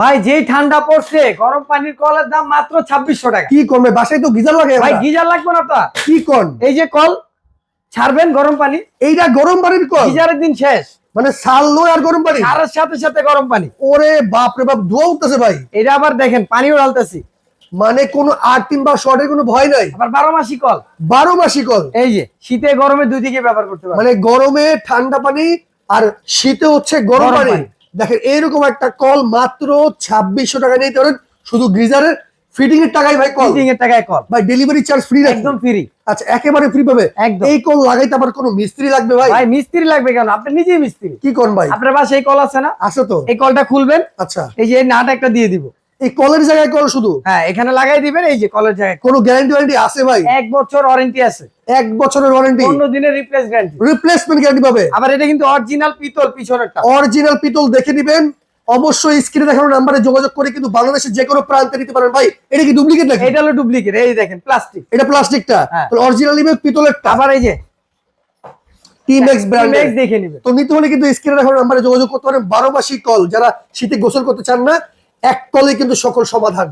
ভাই যেই ঠান্ডা পড়ছে গরম পানির কলের দাম মাত্র ছাব্বিশশো টাকা। কি করবে বাসায় তো গিজার লাগে ভাই গিজার লাগবে না তা কি কোন এই যে কল ছাড়বেন গরম পানি? এইটা গরম পানির কল? গিজারের দিন শেষ। মানে সারলো আর গরম পানি? ছাড়ার সাথে সাথে গরম পানি। ওরে বাপ রে বাপ ধোয়া উঠতেছে ভাই। এটা আবার দেখেন পানিও ঢালতেছি। মানে কোনো আর্টিন বা শর্টের কোনো ভয় নাই। আবার বারো মাসি কল। বারো মাসি কল? এই যে শীতে গরমে দুই দিকে ব্যবহার করতে পারবেন। মানে গরমে ঠান্ডা পানি আর শীতে হচ্ছে গরম পানি। দেখেন এরকম একটা কল মাত্র ছাব্বিশশো টাকা নিতে পারেন। শুধু গিজারের ফিটিং এর টাকায় ভাই কল ফিটিং এর টাকায় কল ভাই ডেলিভারি চার্জ ফ্রি একদম ফ্রি আচ্ছা একেবারে ফ্রি পাবে। একদম। এই কল লাগাইতে আবার কোনো মিস্ত্রি লাগবে ভাই? ভাই মিস্ত্রি লাগবে কেন? আপনি নিজেই মিস্ত্রি। কি কোন ভাই? আপনার পাশে এই কল আছে না? আছে তো। এই কলটা খুলবেন। আচ্ছা। এই যে নাটা নাট একটা দিয়ে দিব। এই কলের জায়গায় কল শুধু? হ্যাঁ এখানে লাগাই দিবেন এই যে কলের জায়গায় কোনো গ্যারান্টি ওয়ারেন্টি আছে ভাই? এক বছর ওয়ারেন্টি আছে। এক বছরের ওয়ারেন্টি পনেরো দিনের রিপ্লেস গ্যারান্টি রিপ্লেসমেন্ট গ্যারান্টি পাবে? আবার এটা কিন্তু অরিজিনাল পিতল পিছনেরটা। অরিজিনাল পিতল দেখে নিবেন। অবশ্যই স্ক্রিনে দেখানো নাম্বারে যোগাযোগ করে কিন্তু বাংলাদেশের যে কোনো প্রান্তে নিতে পারেন। ভাই এটা কি ডুপ্লিকেট নাকি? এটা হলো ডুপ্লিকেট এই দেখেন প্লাস্টিক এটা প্লাস্টিকটা হ্যাঁ। অরিজিনাল নিবে পিতলের আবার এই যে টিমেক্স ব্র্যান্ড দেখে নিবেন তো নিতে হলে কিন্তু স্ক্রিনে দেখানো নাম্বারে যোগাযোগ করতে পারেন। বারো মাসি কল যারা শীতে গোসল করতে চান না এক কলে কিন্তু সকল সমাধান।